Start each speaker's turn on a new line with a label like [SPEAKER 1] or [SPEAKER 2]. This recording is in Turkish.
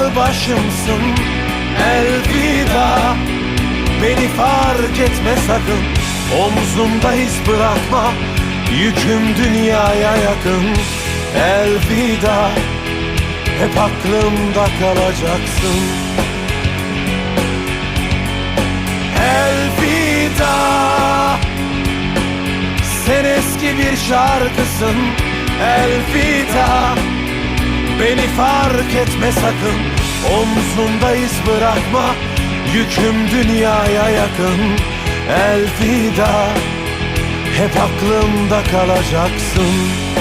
[SPEAKER 1] başımsın Elvida. Beni fark etme sakın. Omzumda iz bırakma Yüküm dünyaya yakın. Elvida Hep aklımda kalacaksın. Elvida Sen eski bir şarkısın. Elvida Beni fark etme sakın Omzumda iz bırakma. Yüküm dünyaya yakın. Elvida Hep aklımda kalacaksın